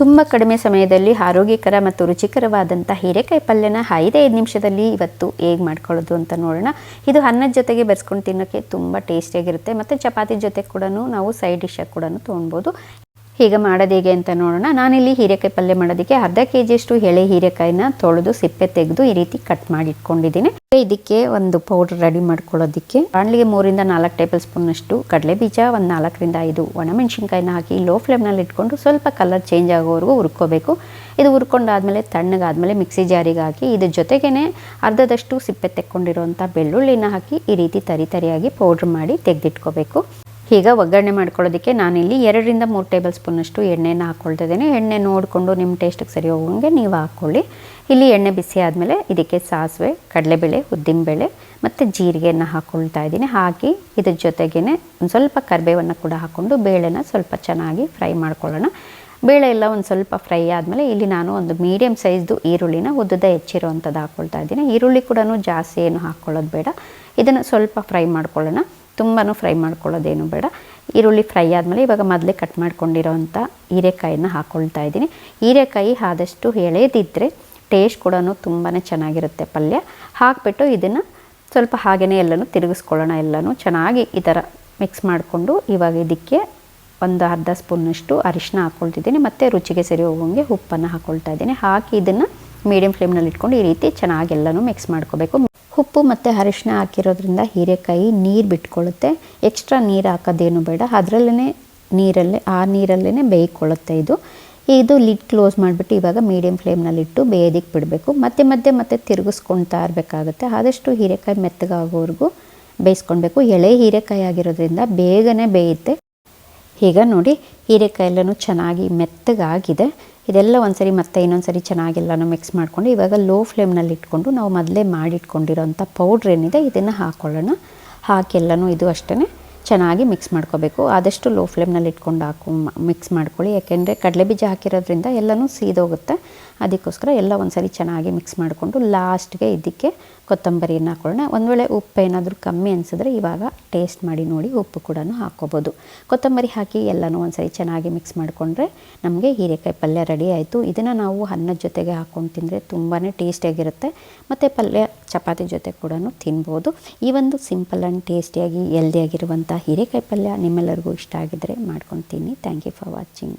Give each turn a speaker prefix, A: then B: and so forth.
A: ತುಂಬ ಕಡಿಮೆ ಸಮಯದಲ್ಲಿ ಆರೋಗ್ಯಕರ ಮತ್ತು ರುಚಿಕರವಾದಂಥ ಹೀರೆಕಾಯಿ ಪಲ್ಯನ ಐದೈದು ಐದು ನಿಮಿಷದಲ್ಲಿ ಇವತ್ತು ಹೇಗೆ ಮಾಡ್ಕೊಳ್ಳೋದು ಅಂತ ನೋಡೋಣ. ಇದು ಅನ್ನದ ಜೊತೆಗೆ ಬೆರೆಸ್ಕೊಂಡು ತಿನ್ನೋಕ್ಕೆ ತುಂಬ ಟೇಸ್ಟಿಯಾಗಿರುತ್ತೆ ಮತ್ತು ಚಪಾತಿ ಜೊತೆ ಕೂಡ ನಾವು ಸೈಡ್ ಡಿಶಾಗಿ ಕೂಡ ತೊಗೊಳ್ಬೋದು ಈಗ ಮಾಡೋದು ಹೇಗೆ ಅಂತ ನೋಡೋಣ. ನಾನಿಲ್ಲಿ ಹೀರೆಕಾಯಿ ಪಲ್ಯ ಮಾಡೋದಕ್ಕೆ ಅರ್ಧ ಕೆ ಜಿಯಷ್ಟು ಎಳೆ ಹೀರೆಕಾಯಿನ ತೊಳೆದು ಸಿಪ್ಪೆ ತೆಗೆದು ಈ ರೀತಿ ಕಟ್ ಮಾಡಿ ಇಟ್ಕೊಂಡಿದ್ದೀನಿ ಇದಕ್ಕೆ ಒಂದು ಪೌಡರ್ ರೆಡಿ ಮಾಡ್ಕೊಳ್ಳೋದಕ್ಕೆ ಬಾಣಲಿಗೆ ಮೂರಿಂದ ನಾಲ್ಕು ಟೇಬಲ್ ಸ್ಪೂನಷ್ಟು ಕಡಲೆ ಬೀಜ ಒಂದು ನಾಲ್ಕರಿಂದ ಐದು ಒಣಮೆಣಸಿನ್ಕಾಯಿನ ಹಾಕಿ ಲೋ ಫ್ಲೇಮ್ನಲ್ಲಿ ಇಟ್ಕೊಂಡು ಸ್ವಲ್ಪ ಕಲರ್ ಚೇಂಜ್ ಆಗೋವರೆಗೂ ಹುರ್ಕೋಬೇಕು. ಇದು ಹುರ್ಕೊಂಡಾದ್ಮೇಲೆ ತಣ್ಣಗಾದ್ಮೇಲೆ ಮಿಕ್ಸಿ ಜಾರಿಗೆ ಹಾಕಿ ಇದ್ರ ಜೊತೆಗೇನೆ ಅರ್ಧದಷ್ಟು ಸಿಪ್ಪೆ ತೆಕ್ಕೊಂಡಿರುವಂಥ ಬೆಳ್ಳುಳ್ಳಿನ ಹಾಕಿ ಈ ರೀತಿ ತರಿ ತರಿಯಾಗಿ ಪೌಡ್ರ್ ಮಾಡಿ ತೆಗೆದಿಟ್ಕೋಬೇಕು. ಈಗ ಒಗ್ಗರಣೆ ಮಾಡ್ಕೊಳ್ಳೋದಕ್ಕೆ ನಾನಿಲ್ಲಿ ಎರಡರಿಂದ ಮೂರು ಟೇಬಲ್ ಸ್ಪೂನಷ್ಟು ಎಣ್ಣೆನ ಹಾಕ್ಕೊಳ್ತಾ ಇದ್ದೀನಿ ಎಣ್ಣೆ ನೋಡಿಕೊಂಡು ನಿಮ್ಮ ಟೇಸ್ಟಿಗೆ ಸರಿ ಹೋಗೋಂಗೆ ನೀವು ಹಾಕ್ಕೊಳ್ಳಿ. ಇಲ್ಲಿ ಎಣ್ಣೆ ಬಿಸಿ ಆದಮೇಲೆ ಇದಕ್ಕೆ ಸಾಸಿವೆ, ಕಡಲೆಬೇಳೆ, ಉದ್ದಿನಬೇಳೆ ಮತ್ತು ಜೀರಿಗೆಯನ್ನು ಹಾಕ್ಕೊಳ್ತಾ ಇದ್ದೀನಿ. ಹಾಕಿ ಇದ್ರ ಜೊತೆಗೇ ಒಂದು ಸ್ವಲ್ಪ ಕರಿಬೇವನ್ನು ಕೂಡ ಹಾಕ್ಕೊಂಡು ಬೇಳೆನ ಸ್ವಲ್ಪ ಚೆನ್ನಾಗಿ ಫ್ರೈ ಮಾಡ್ಕೊಳ್ಳೋಣ. ಬೇಳೆ ಎಲ್ಲ ಒಂದು ಸ್ವಲ್ಪ ಫ್ರೈ ಆದಮೇಲೆ ಇಲ್ಲಿ ನಾನು ಒಂದು ಮೀಡಿಯಮ್ ಸೈಜ್ದು ಈರುಳ್ಳಿನ ಉದ್ದದ ಹೆಚ್ಚಿರುವಂಥದ್ದು ಹಾಕ್ಕೊಳ್ತಾ ಇದ್ದೀನಿ. ಈರುಳ್ಳಿ ಕೂಡ ಜಾಸ್ತಿ ಏನು ಹಾಕ್ಕೊಳ್ಳೋದು ಬೇಡ. ಇದನ್ನು ಸ್ವಲ್ಪ ಫ್ರೈ ಮಾಡ್ಕೊಳ್ಳೋಣ. ತುಂಬಾ ಫ್ರೈ ಮಾಡ್ಕೊಳ್ಳೋದೇನು ಬೇಡ. ಈರುಳ್ಳಿ ಫ್ರೈ ಆದಮೇಲೆ ಇವಾಗ ಮೊದಲೇ ಕಟ್ ಮಾಡ್ಕೊಂಡಿರೋವಂಥ ಹೀರೆಕಾಯಿನ ಹಾಕ್ಕೊಳ್ತಾ ಇದ್ದೀನಿ. ಹೀರೆಕಾಯಿ ಆದಷ್ಟು ಎಳೆದಿದ್ದರೆ ಟೇಸ್ಟ್ ಕೂಡ ತುಂಬಾ ಚೆನ್ನಾಗಿರುತ್ತೆ ಪಲ್ಯ. ಹಾಕಿಬಿಟ್ಟು ಇದನ್ನು ಸ್ವಲ್ಪ ಹಾಗೆಯೇ ಎಲ್ಲನೂ ತಿರುಗಿಸ್ಕೊಳ್ಳೋಣ. ಎಲ್ಲನೂ ಚೆನ್ನಾಗಿ ಈ ಥರ ಮಿಕ್ಸ್ ಮಾಡಿಕೊಂಡು ಇವಾಗ ಇದಕ್ಕೆ ಒಂದು ಅರ್ಧ ಸ್ಪೂನಷ್ಟು ಅರಿಶಿನ ಹಾಕ್ಕೊಳ್ತಿದ್ದೀನಿ ಮತ್ತು ರುಚಿಗೆ ಸರಿ ಹೋಗೋಂಗೆ ಉಪ್ಪನ್ನು ಹಾಕ್ಕೊಳ್ತಾ ಇದ್ದೀನಿ. ಹಾಕಿ ಇದನ್ನು ಮೀಡಿಯಮ್ ಫ್ಲೇಮ್ನಲ್ಲಿ ಇಟ್ಕೊಂಡು ಈ ರೀತಿ ಚೆನ್ನಾಗಿ ಎಲ್ಲನೂ ಮಿಕ್ಸ್ ಮಾಡ್ಕೋಬೇಕು. ಉಪ್ಪು ಮತ್ತು ಅರಿಶಿನ ಹಾಕಿರೋದ್ರಿಂದ ಹೀರೆಕಾಯಿ ನೀರು ಬಿಟ್ಕೊಳ್ಳುತ್ತೆ ಎಕ್ಸ್ಟ್ರಾ ನೀರು ಹಾಕೋದೇನು ಬೇಡ. ಅದರಲ್ಲೇ ನೀರಲ್ಲೇ, ಆ ನೀರಲ್ಲೇ ಬೇಯಿಕೊಳ್ಳುತ್ತೆ ಇದು. ಇದು ಲಿಡ್ ಕ್ಲೋಸ್ ಮಾಡಿಬಿಟ್ಟು ಇವಾಗ ಮೀಡಿಯಮ್ ಫ್ಲೇಮ್ನಲ್ಲಿಟ್ಟು ಬೇಯೋದಕ್ಕೆ ಬಿಡಬೇಕು. ಮತ್ತೆ ಮಧ್ಯೆ ಮತ್ತೆ ತಿರುಗಿಸ್ಕೊಳ್ತಾ ಇರಬೇಕಾಗುತ್ತೆ. ಆದಷ್ಟು ಹೀರೆಕಾಯಿ ಮೆತ್ತಗಾಗೋವರೆಗೂ ಬೇಯಿಸ್ಕೊಳ್ಬೇಕು. ಎಳೆ ಹೀರೆಕಾಯಿ ಆಗಿರೋದ್ರಿಂದ ಬೇಗನೆ ಬೇಯುತ್ತೆ. ಈಗ ನೋಡಿ, ಹೀರೆಕಾಯಿ ಎಲ್ಲನೂ ಚೆನ್ನಾಗಿ ಮೆತ್ತಗಾಗಿದೆ. ಇದೆಲ್ಲ ಒಂದ್ಸರಿ ಮತ್ತೆ ಇನ್ನೊಂದ್ಸರಿ ಚೆನ್ನಾಗೆಲ್ಲನೂ ಮಿಕ್ಸ್ ಮಾಡಿಕೊಂಡು ಇವಾಗ ಲೋ ಫ್ಲೇಮ್ನಲ್ಲಿ ಇಟ್ಕೊಂಡು ನಾವು ಮೊದಲೇ ಮಾಡಿಟ್ಕೊಂಡಿರೋಂಥ ಪೌಡ್ರ್ ಏನಿದೆ, ಇದನ್ನು ಹಾಕ್ಕೊಳ್ಳೋಣ ಹಾಕಿ ಎಲ್ಲನೂ ಇದು ಅಷ್ಟೇ ಚೆನ್ನಾಗಿ ಮಿಕ್ಸ್ ಮಾಡ್ಕೋಬೇಕು. ಆದಷ್ಟು ಲೋ ಫ್ಲೇಮ್ನಲ್ಲಿ ಇಟ್ಕೊಂಡು ಹಾಕು ಮಿಕ್ಸ್ ಮಾಡ್ಕೊಳ್ಳಿ. ಯಾಕೆಂದರೆ ಕಡಲೆ ಬೀಜ ಹಾಕಿರೋದ್ರಿಂದ ಎಲ್ಲನೂ ಸೀದೋಗುತ್ತೆ. ಅದಕ್ಕೋಸ್ಕರ ಎಲ್ಲ ಒಂದ್ಸರಿ ಚೆನ್ನಾಗಿ ಮಿಕ್ಸ್ ಮಾಡಿಕೊಂಡು ಲಾಸ್ಟ್ಗೆ ಇದಕ್ಕೆ ಕೊತ್ತಂಬರಿಯನ್ನು ಹಾಕೊಳ್ಳೋಣ. ಒಂದು ವೇಳೆ ಉಪ್ಪು ಏನಾದರೂ ಕಮ್ಮಿ ಅನಿಸಿದ್ರೆ ಇವಾಗ ಟೇಸ್ಟ್ ಮಾಡಿ ನೋಡಿ ಉಪ್ಪು ಕೂಡ ಹಾಕ್ಕೋಬೋದು. ಕೊತ್ತಂಬರಿ ಹಾಕಿ ಎಲ್ಲನೂ ಒಂದ್ಸರಿ ಚೆನ್ನಾಗಿ ಮಿಕ್ಸ್ ಮಾಡಿಕೊಂಡ್ರೆ ನಮಗೆ ಹೀರೆಕಾಯಿ ಪಲ್ಯ ರೆಡಿ ಆಯಿತು. ಇದನ್ನು ನಾವು ಅನ್ನದ ಜೊತೆಗೆ ಹಾಕ್ಕೊಂಡು ತಿಂದರೆ ತುಂಬಾ ಟೇಸ್ಟಿಯಾಗಿರುತ್ತೆ ಮತ್ತು ಪಲ್ಯ ಚಪಾತಿ ಜೊತೆ ಕೂಡ ತಿನ್ಬೋದು. ಈ ಒಂದು ಸಿಂಪಲ್ ಆ್ಯಂಡ್ ಟೇಸ್ಟಿಯಾಗಿ ಹೆಲ್ದಿಯಾಗಿರುವಂಥ ಹೀರೆಕಾಯಿ ಪಲ್ಯ ನಿಮ್ಮೆಲ್ಲರಿಗೂ ಇಷ್ಟ ಆಗಿದ್ದರೆ ಮಾಡ್ಕೊಂಡು ತಿನ್ನಿ ಥ್ಯಾಂಕ್ ಯು ಫಾರ್ ವಾಚಿಂಗ್